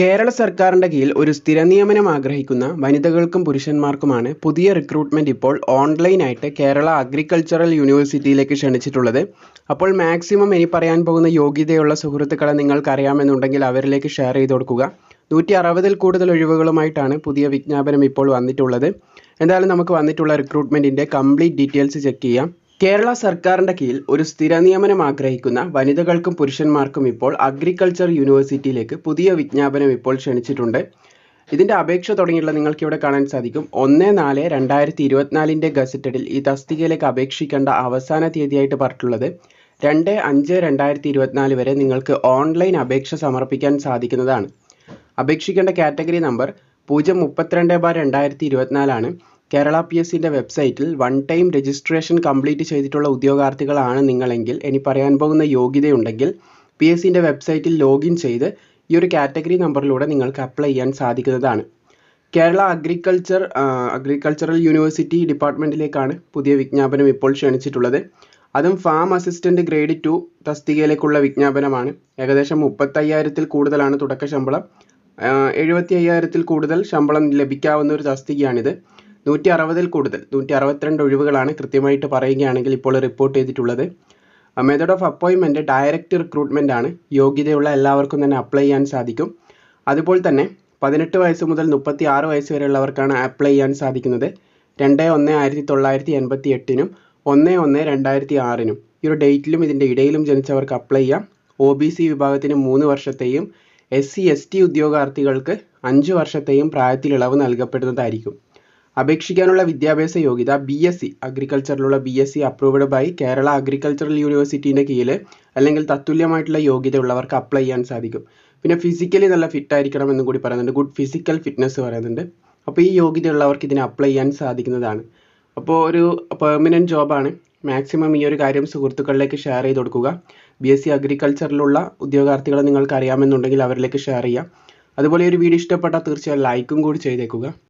കേരള സർക്കാരിന്റെ കീഴിൽ ഒരു സ്ഥിര നിയമനം ആഗ്രഹിക്കുന്ന വനിതകൾക്കും പുരുഷന്മാർക്കുമാണ് പുതിയ റിക്രൂട്ട്മെന്റ് ഇപ്പോൾ ഓൺലൈനായിട്ട് കേരള അഗ്രികൾച്ചറൽ യൂണിവേഴ്സിറ്റിയിലേക്ക് ക്ഷണിച്ചിട്ടുള്ളത്. അപ്പോൾ മാക്സിമം ഇനി പറയാൻ പോകുന്ന യോഗ്യതയുള്ള സുഹൃത്തുക്കളെ നിങ്ങൾക്കറിയാമെന്നുണ്ടെങ്കിൽ അവരിലേക്ക് ഷെയർ ചെയ്ത് കൊടുക്കുക. നൂറ്റി അറുപതിൽ കൂടുതൽ ഒഴിവുകളുമായിട്ടാണ് പുതിയ വിജ്ഞാപനം ഇപ്പോൾ വന്നിട്ടുള്ളത്. എന്തായാലും നമുക്ക് വന്നിട്ടുള്ള റിക്രൂട്ട്മെന്റിന്റെ കംപ്ലീറ്റ് ഡീറ്റെയിൽസ് ചെക്ക് ചെയ്യാം. കേരള സർക്കാരിന്റെ കീഴിൽ ഒരു സ്ഥിര നിയമനം ആഗ്രഹിക്കുന്ന വനിതകൾക്കും പുരുഷന്മാർക്കും ഇപ്പോൾ അഗ്രികൾച്ചർ യൂണിവേഴ്സിറ്റിയിലേക്ക് പുതിയ വിജ്ഞാപനം ഇപ്പോൾ ക്ഷണിച്ചിട്ടുണ്ട്. ഇതിന്റെ അപേക്ഷ തുടങ്ങിയുള്ള നിങ്ങൾക്ക് ഇവിടെ കാണാൻ സാധിക്കും. ഒന്ന് നാല് രണ്ടായിരത്തി ഇരുപത്തിനാലിന്റെ ഗസറ്റഡിൽ ഈ തസ്തികയിലേക്ക് അപേക്ഷിക്കേണ്ട അവസാന തീയതിയായിട്ട് പറഞ്ഞിട്ടുള്ളത് രണ്ട് അഞ്ച് രണ്ടായിരത്തി ഇരുപത്തിനാല് വരെ നിങ്ങൾക്ക് ഓൺലൈൻ അപേക്ഷ സമർപ്പിക്കാൻ സാധിക്കുന്നതാണ്. അപേക്ഷിക്കേണ്ട കാറ്റഗറി നമ്പർ പൂജ്യം മുപ്പത്തിരണ്ട് ബാർ രണ്ടായിരത്തി ഇരുപത്തിനാലാണ് കേരള പി എസ് സിന്റെ വെബ്സൈറ്റിൽ വൺ ടൈം രജിസ്ട്രേഷൻ കംപ്ലീറ്റ് ചെയ്തിട്ടുള്ള ഉദ്യോഗാർത്ഥികളാണ് നിങ്ങളെങ്കിൽ ഇനി പറയാൻ പോകുന്ന യോഗ്യതയുണ്ടെങ്കിൽ പി എസ് സിന്റെ വെബ്സൈറ്റിൽ ലോഗിൻ ചെയ്ത് ഈ ഒരു കാറ്റഗറി നമ്പറിലൂടെ നിങ്ങൾക്ക് അപ്ലൈ ചെയ്യാൻ സാധിക്കുന്നതാണ്. കേരള അഗ്രികൾച്ചർ അഗ്രികൾച്ചറൽ യൂണിവേഴ്സിറ്റി ഡിപ്പാർട്ട്മെന്റിലേക്കാണ് പുതിയ വിജ്ഞാപനം ഇപ്പോൾ ക്ഷണിച്ചിട്ടുള്ളത്. അതും ഫാം അസിസ്റ്റന്റ് ഗ്രേഡ് ടു തസ്തികയിലേക്കുള്ള വിജ്ഞാപനമാണ്. ഏകദേശം മുപ്പത്തയ്യായിരത്തിൽ കൂടുതലാണ് തുടക്ക ശമ്പളം എഴുപത്തി അയ്യായിരത്തിൽ കൂടുതൽ ശമ്പളം ലഭിക്കാവുന്ന ഒരു തസ്തികയാണിത്. നൂറ്റി അറുപതിൽ കൂടുതൽ നൂറ്റി അറുപത്തിരണ്ട് ഒഴിവുകളാണ് കൃത്യമായിട്ട് പറയുകയാണെങ്കിൽ ഇപ്പോൾ റിപ്പോർട്ട് ചെയ്തിട്ടുള്ളത്. മെത്തേഡ് ഓഫ് അപ്പോയിൻമെന്റ് ഡയറക്റ്റ് റിക്രൂട്ട്മെന്റ് ആണ്. യോഗ്യതയുള്ള എല്ലാവർക്കും തന്നെ അപ്ലൈ ചെയ്യാൻ സാധിക്കും. അതുപോലെ തന്നെ പതിനെട്ട് വയസ്സ് മുതൽ മുപ്പത്തി ആറ് വയസ്സ് വരെയുള്ളവർക്കാണ് അപ്ലൈ ചെയ്യാൻ സാധിക്കുന്നത്. രണ്ട് ഒന്ന് ആയിരത്തി തൊള്ളായിരത്തി എൺപത്തി എട്ടിനും ഒന്ന് ഒന്ന് രണ്ടായിരത്തി ആറിനും. ഈ ഒരു ഡേറ്റിലും ഇതിന്റെ ഇടയിലും ജനിച്ചവർക്ക് അപ്ലൈ ചെയ്യാം. ഒ ബി സി വിഭാഗത്തിന് മൂന്ന് വർഷത്തെയും എസ് സി എസ് ടി ഉദ്യോഗാർത്ഥികൾക്ക് അഞ്ച് വർഷത്തെയും പ്രായത്തിൽ ഇളവ് നൽകപ്പെടുന്നതായിരിക്കും. അപേക്ഷിക്കാനുള്ള വിദ്യാഭ്യാസ യോഗ്യത B S C അഗ്രികൾച്ചറിലുള്ള B S C approved by Kerala agricultural യൂണിവേഴ്സിറ്റീന്റെ കീഴിൽ അല്ലെങ്കിൽ തത്തുല്യമായിട്ടുള്ള യോഗ്യത ഉള്ളവർക്ക് അപ്ലൈ ചെയ്യാൻ സാധിക്കും. പിന്നെ ഫിസിക്കലി നല്ല ഫിറ്റ് ആയിരിക്കണം എന്നും കൂടി പറയുന്നുണ്ട്. ഗുഡ് ഫിസിക്കൽ ഫിറ്റ്നസ് പറയുന്നുണ്ട്. അപ്പോൾ ഈ യോഗ്യത ഉള്ളവർക്ക് ഇതിന് അപ്ലൈ ചെയ്യാൻ സാധിക്കുന്നതാണ്. അപ്പോൾ ഒരു പെർമനന്റ് ജോബാണ് മാക്സിമം ഈ ഒരു കാര്യം സുഹൃത്തുക്കളിലേക്ക് ഷെയർ ചെയ്ത് കൊടുക്കുക. ബി എസ് സി അഗ്രികൾച്ചറിലുള്ള ഉദ്യോഗാർത്ഥികളെ നിങ്ങൾക്ക് അറിയാമെന്നുണ്ടെങ്കിൽ അവരിലേക്ക് ഷെയർ ചെയ്യാം. അതുപോലെ ഈ ഒരു വീഡിയോ ഇഷ്ടപ്പെട്ടാൽ തീർച്ചയായും ലൈക്കും കൂടി ചെയ്തേക്കുക.